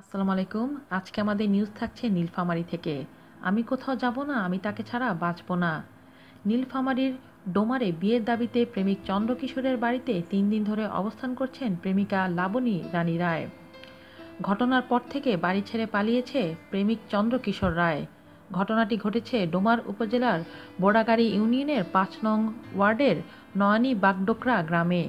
আসসালামু আলাইকুম। আজকে আমাদের নিউজ থাকছে নীলফামারী থেকে। আমি কোথাও যাব না, আমি তাকে ছাড়া বাঁচব না। নীলফামারীর ডোমারে বিয়ের দাবিতে প্রেমিক চন্দ্রকিশোরের বাড়িতে তিন দিন ধরে অবস্থান করছেন প্রেমিকা লাবণী রানী রায়। ঘটনার পর থেকে বাড়ি ছেড়ে পালিয়েছে প্রেমিক চন্দ্রকিশোর রায়। ঘটনাটি ঘটেছে ডোমার উপজেলার বোড়াগাড়ি ইউনিয়নের পাঁচ নং ওয়ার্ডের নয়ানি বাগডোকরা গ্রামে।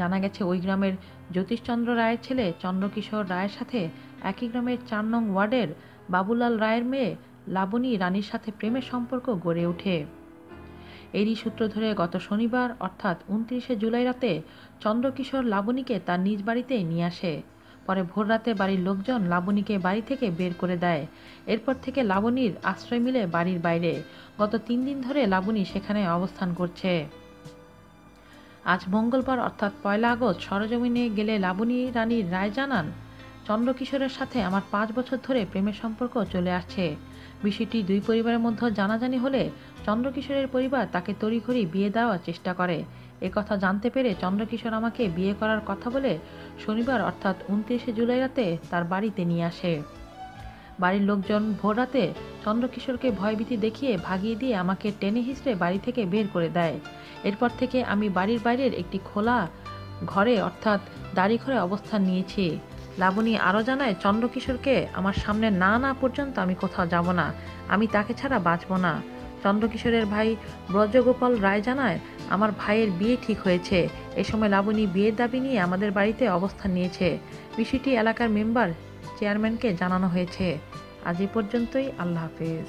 জানা গেছে, ওই গ্রামের জ্যোতিষচন্দ্র রায়ের ছেলে চন্দ্রকিশোর রায়ের সাথে একই গ্রামের চার নং ওয়ার্ডের বাবুলাল রায়ের মেয়ে লাবণী রানীর সাথে প্রেমের সম্পর্ক গড়ে ওঠে। এরই সূত্র ধরে গত শনিবার, অর্থাৎ উনত্রিশে জুলাই রাতে, চন্দ্রকিশোর লাবণীকে তার নিজ বাড়িতে নিয়ে আসে। পরে ভোর রাতে বাড়ির লোকজন লাবণীকে বাড়ি থেকে বের করে দেয়। এরপর থেকে লাবণীর আশ্রয় মিলে বাড়ির বাইরে। গত তিন দিন ধরে লাবণী সেখানে অবস্থান করছে। আজ মঙ্গলবার, অর্থাৎ পয়লা আগস্ট, সরজমিনে গেলে লাবণী রানীর রায় জানান চন্দ্রকিশোরের সাথে আমার পাঁচ বছর ধরে প্রেমের সম্পর্ক চলে আসছে। বিষয়টি দুই পরিবারের মধ্যে জানাজানি হলে চন্দ্রকিশোরের পরিবার তাকে তড়িঘড়ি বিয়ে দেওয়ার চেষ্টা করে। কথা জানতে পেরে চন্দ্রকিশোর আমাকে বিয়ে করার কথা বলে শনিবার অর্থাৎ উনত্রিশে জুলাই রাতে তার বাড়িতে নিয়ে আসে। বাড়ির লোকজন ভোর রাতে চন্দ্রকিশোরকে ভয়ভীতি দেখিয়ে ভাগিয়ে দিয়ে আমাকে টেনে হিসড়ে বাড়ি থেকে বের করে দেয়। এরপর থেকে আমি বাড়ির বাইরের একটি খোলা ঘরে অর্থাৎ দাড়ি ঘরে অবস্থান নিয়েছি। লাবণী আরও জানায়, চন্দ্রকিশোরকে আমার সামনে না না পর্যন্ত আমি কোথাও যাব না। আমি তাকে ছাড়া বাঁচব না। চন্দ্রকিশোরের ভাই ব্রজগোপাল রায় জানায়, আমার ভাইয়ের বিয়ে ঠিক হয়েছে। এ সময় লাবণী বিয়ের দাবি নিয়ে আমাদের বাড়িতে অবস্থান নিয়েছে। বিষয়টি এলাকার মেম্বার চেয়ারম্যানকে জানানো হয়েছে। আজ এ পর্যন্তই। আল্লাহ হাফেজ।